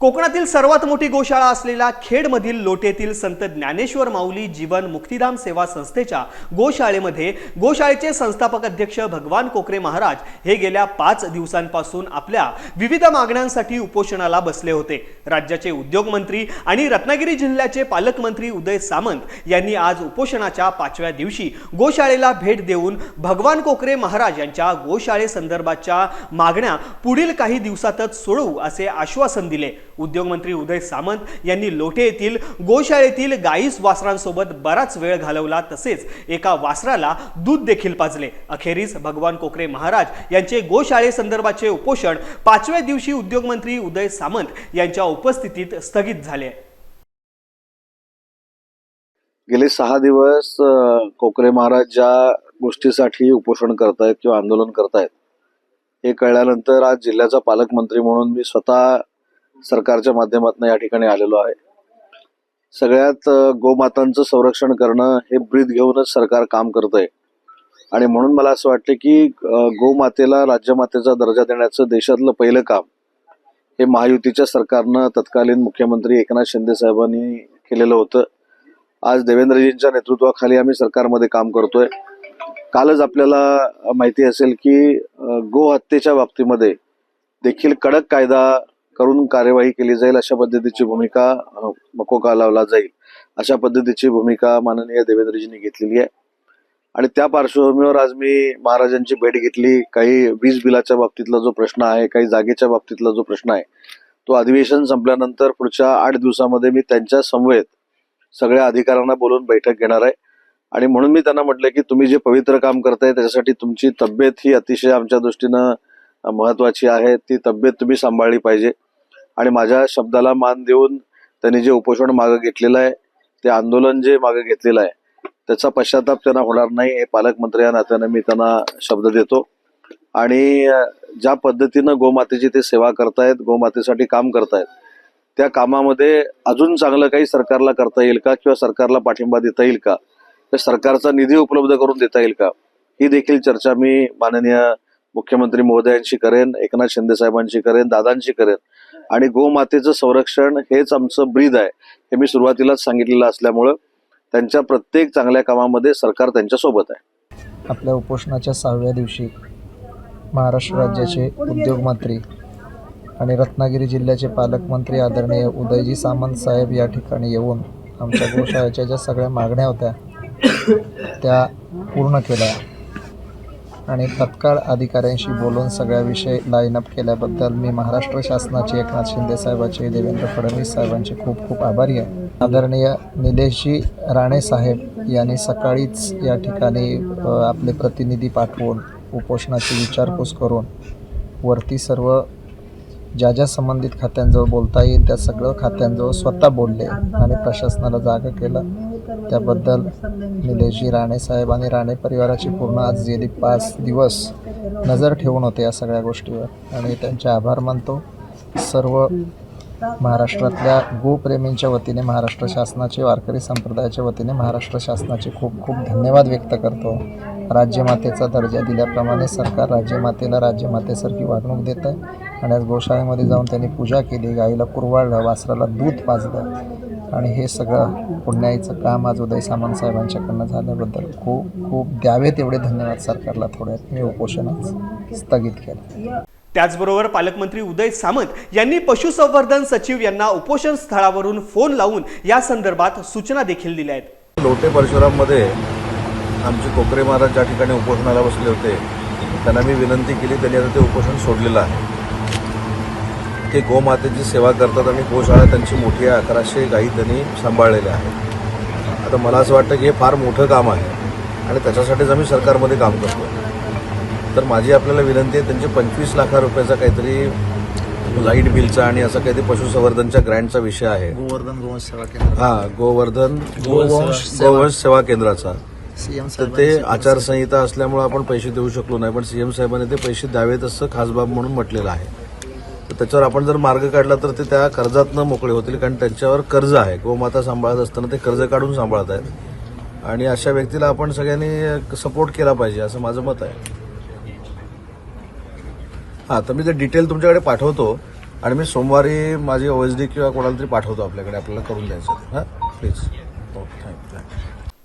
कोकणातील सर्वात मोठी गोशाळा असलेल्या खेडमधील लोटेतील संत ज्ञानेश्वर माऊली जीवन मुक्तिधाम सेवा संस्थेच्या गोशाळेमध्ये गोशाळेचे संस्थापक अध्यक्ष भगवान कोकरे महाराज हे गेल्या पाच दिवसांपासून आपल्या विविध मागण्यांसाठी उपोषणाला बसले होते. राज्याचे उद्योगमंत्री आणि रत्नागिरी जिल्ह्याचे पालकमंत्री उदय सामंत यांनी आज उपोषणाच्या पाचव्या दिवशी गोशाळेला भेट देऊन भगवान कोकरे महाराज यांच्या गोशाळेसंदर्भाच्या मागण्या पुढील काही दिवसातच सोडवू असे आश्वासन दिले. उद्योगमंत्री उदय सामंत यांनी लोटे येथील गोशाळेतील गाईस वासरांसोबत बराच वेळ घालवला तसेच एका वासराला दूध देखील पाजले. अखेरीस भगवान कोकरे महाराज यांचे गोशाळेसंदर्भाचे उपोषण पाचव्या दिवशी उद्योगमंत्री उदय सामंत यांच्या उपस्थितीत स्थगित झाले. गेले सहा दिवस कोकरे महाराज ज्या गोष्टीसाठी उपोषण करतायत किंवा आंदोलन करतायत हे कळल्यानंतर आज जिल्ह्याचा पालकमंत्री म्हणून मी स्वतः सरकारच्या माध्यमातून या ठिकाणी आलेलो आहे. सगळ्यात गोमातांचं संरक्षण करणं हे ब्रीद घेऊनच सरकार काम करतंय. आणि म्हणून मला असं वाटतं की गोमातेला राज्यमातेचा दर्जा देण्याचं देशातलं पहिलं काम हे महायुतीच्या सरकारनं तत्कालीन मुख्यमंत्री एकनाथ शिंदे साहेबांनी केलेलं होतं. आज देवेंद्रजींच्या नेतृत्वाखाली आम्ही सरकारमध्ये काम करतोय. कालच आपल्याला माहिती असेल की गोहत्येच्या गो हत्येच्या बाबतीमध्ये देखील कडक कायदा करून कार्यवाही केली जाईल अशा पद्धतीची भूमिका मकोका लावला जाईल अशा पद्धतीची भूमिका माननीय देवेंद्रजींनी घेतलेली आहे. आणि त्या पार्श्वभूमीवर आज मी महाराजांची भेट घेतली. काही वीज बिलाच्या बाबतीतला जो प्रश्न आहे काही जागेच्या बाबतीतला जो प्रश्न आहे तो अधिवेशन संपल्यानंतर पुढच्या आठ दिवसामध्ये मी त्यांच्या समवेत सगळ्या अधिकाऱ्यांना बोलून बैठक घेणार आहे. आणि म्हणून मी त्यांना म्हटलं की तुम्ही जे पवित्र काम करताय त्याच्यासाठी तुमची तब्येत ही अतिशय आमच्या दृष्टीनं महत्वाची आहे. ती तब्येत तुम्ही सांभाळली पाहिजे. आणि माझ्या शब्दाला मान देऊन त्यांनी जे उपोषण मागं घेतलेलं आहे ते आंदोलन जे मागं घेतलेलं आहे त्याचा पश्चाताप त्यांना होणार नाही हे पालकमंत्री या नात्यानं मी त्यांना शब्द देतो. आणि ज्या पद्धतीनं गोमातेची ते सेवा करतायत गोमातेसाठी काम करतायत त्या कामामध्ये अजून चांगलं काही सरकारला करता येईल का किंवा सरकारला पाठिंबा देता येईल का? तर सरकारचा निधी उपलब्ध करून देता येईल का? ही देखील चर्चा मी माननीय मुख्यमंत्री महोदयांशी करेन एकनाथ शिंदे साहेबांशी करेन दादांशी करेन. आणि गोमातेचं संरक्षण हेच आमचं ब्रीद आहे हे मी सुरुवातीलाच सांगितलेलं असल्यामुळं त्यांच्या प्रत्येक चांगल्या कामामध्ये सरकार त्यांच्यासोबत आहे. आपल्या उपोषणाच्या सहाव्या दिवशी महाराष्ट्र राज्याचे उद्योगमंत्री आणि रत्नागिरी जिल्ह्याचे पालकमंत्री आदरणीय उदयजी सामंत साहेब या ठिकाणी येऊन आमच्या गोशाळेच्या ज्या सगळ्या मागण्या होत्या त्या पूर्ण केल्या. आणि तत्काळ अधिकाऱ्यांशी बोलून सगळ्याविषय लाईन अप केल्याबद्दल मी महाराष्ट्र शासनाचे एकनाथ शिंदे साहेबांचे देवेंद्र फडणवीस साहेबांचे खूप खूप आभारी आहे. आदरणीय निलेशजी राणे साहेब यांनी सकाळीच या ठिकाणी आपले प्रतिनिधी पाठवून उपोषणाची विचारपूस करून वरती सर्व ज्या ज्या संबंधित खात्यांजवळ बोलता येईल त्या सगळं खात्यांजवळ स्वतः बोलले आणि प्रशासनाला जागा केलं. त्याबद्दल निलेशजी राणे साहेब आणि राणे परिवाराची पूर्ण आज गेली पाच दिवस नजर ठेवून होते या सगळ्या गोष्टीवर. आणि त्यांचे आभार मानतो. सर्व महाराष्ट्रातल्या गोप्रेमींच्या वतीने महाराष्ट्र शासनाचे वारकरी संप्रदायाच्या वतीने महाराष्ट्र शासनाचे खूप खूप धन्यवाद व्यक्त करतो. राज्यमातेचा दर्जा दिल्याप्रमाणे सरकार राज्यमातेला राज्यमातेसारखी वागणूक देत आहे आणि आज गोशाळेमध्ये जाऊन त्यांनी पूजा केली. गाईला कुरवाळलं वासराला दूध पाजलं. आणि हे सगळं पुण्याईचं काम आज उदय सामंत साहेबांच्याकडनं झाल्याबद्दल खूप खूप द्यावे तेवढे धन्यवाद सरकारला थोड्यात मी उपोषण स्थगित केलं. त्याचबरोबर पालकमंत्री उदय सामंत यांनी पशुसंवर्धन सचिव यांना उपोषण स्थळावरून फोन लावून या संदर्भात सूचना देखील दिल्या आहेत. लोटे परशुराममध्ये आमचे कोकरे महाराज ज्या ठिकाणी उपोषणाला बसले होते त्यांना मी विनंती केली त्यांनी आता ते उपोषण सोडलेलं आहे. ते गोमातेची सेवा करतात आणि गोशाळा त्यांची मोठी आहे अकराशे गायी त्यांनी सांभाळलेल्या आहेत. आता मला असं वाटतं की हे फार मोठं काम आहे आणि त्याच्यासाठीच आम्ही सरकारमध्ये काम करतो. तर माझी आपल्याला विनंती आहे त्यांचे पंचवीस लाखा रुपयाचा काहीतरी लाइट बिलचा आणि असं काहीतरी पशुसंवर्धनच्या ग्रँटचा विषय आहे. गोवर्धन गोवंश सेवा केंद्र. हा गोवर्धन गोवंश सेवा. गोवंश सेवा केंद्राचा. सीएम तर ते आचारसंहिता असल्यामुळे आपण पैसे देऊ शकलो नाही पण सीएम साहेबांनी ते पैसे द्यावेत असं खासबाब म्हणून म्हटलेलं आहे. तर त्याच्यावर आपण जर मार्ग काढला तर ते त्या कर्जातनं मोकळे होतील कारण त्यांच्यावर कर्ज आहे. गोमाता सांभाळत असताना ते कर्ज काढून सांभाळत आहेत. आणि अशा व्यक्तीला आपण सगळ्यांनी सपोर्ट केला पाहिजे असं माझं मत आहे. हां तर मी ते डिटेल तुमच्याकडे पाठवतो आणि मी सोमवारी माझी ओ एज डी किंवा कोणाला तरी पाठवतो आपल्याकडे. आपल्याला करून द्यायचं हां प्लीज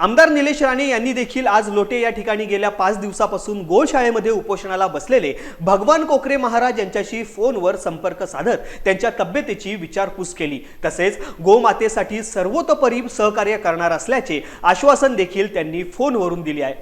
आमदार निलेश राणे यांनी देखील आज लोटे या ठिकाणी गेल्या पाच दिवसापासून गोशाळेमध्ये उपोषणाला बसलेले. भगवान कोकरे महाराज यांच्याशी फोनवर संपर्क साधत त्यांच्या तब्येतीची विचारपूस केली. तसेच गोमातेसाठी सर्वतोपरी सहकार्य करणार असल्याचे आश्वासन देखील त्यांनी फोनवरून दिले आहे.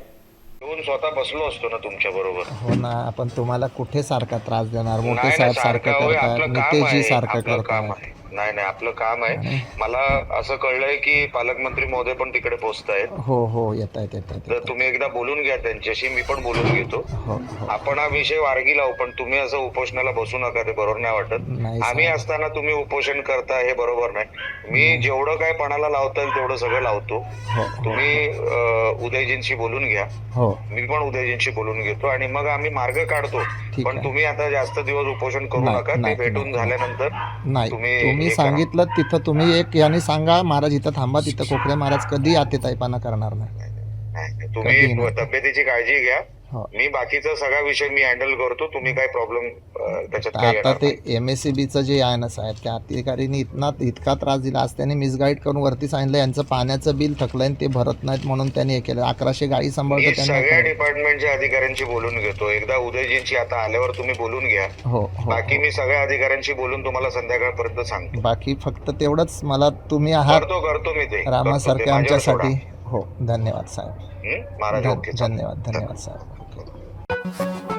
येऊन स्वतः बसलो असतो ना तुमच्या बरोबर. हो ना आपण तुम्हाला कुठे सारखा त्रास देणार? मोठे साहेब नाही सारखं करतात नितेशजी सारखं करतात आहे. नाही नाही आपलं काम आहे. मला असं कळलंय की पालकमंत्री महोदय पण तिकडे पोहोचतायत हो हो येत आहेत येत आहेत. तर तुम्ही एकदा बोलून घ्या त्यांच्याशी मी पण बोलून घेतो. हो हो. आपण हा विषय वारगी लावू पण तुम्ही असं उपोषणाला बसू नका ते बरोबर नाही वाटत. आम्ही. असताना तुम्ही उपोषण करता हे बरोबर नाही. मी जेवढं काय पणाला लावता येईल तेवढं सगळं लावतो. हो. हो तुम्ही अं, उदयजींशी बोलून घ्या. हो. मी पण उदयजींशी बोलून घेतो आणि मग आम्ही मार्ग काढतो. ठीक पण आहे. तुम्ही आता जास्त दिवस उपोषण करू नाही, नका ते नाही, भेटून नाही, झाल्यानंतर नाही तुम्ही तुम्ही. सांगितलं तिथं तुम्ही एक याने सांगा महाराज इथं थांबा तिथं कोकणे महाराज कधी आतेताईपणा करणार नाही तुम्ही. तब्येतीची काळजी घ्या मी बाकीचा सगळा विषय मी हँडल करतो. तुम्ही काही प्रॉब्लेम त्याच्यात आता येणार ते नाही. एम एस सी बीचं जे आहे ना साहेब त्या अधिकारीने इतना इतका त्रास दिला. आज त्यांनी मिसगाईड करून वरती सांगितलं यांचं पाण्याचं बिल थकलंय आणि ते भरत नाहीत म्हणून त्यांनी हे केलं. अकराशे गाडी मी सांभाळतो सगळ्या त्यांना डिपार्टमेंटच्या अधिकाऱ्यांशी बोलून घेतो. एकदा उदयजींची आता आल्यावर तुम्ही बोलून घ्या. हो हो बाकी मी सगळ्या अधिकाऱ्यांशी बोलून तुम्हाला संध्याकाळपर्यंत सांगतो. बाकी फक्त तेवढंच. मला तुम्ही आहात. करतो करतो मी ते. करतो ते. रामासारखे माझ्यावर आमच्यासाठी. हो धन्यवाद साहेब? महाराज. धन्यवाद धन्यवाद साहेब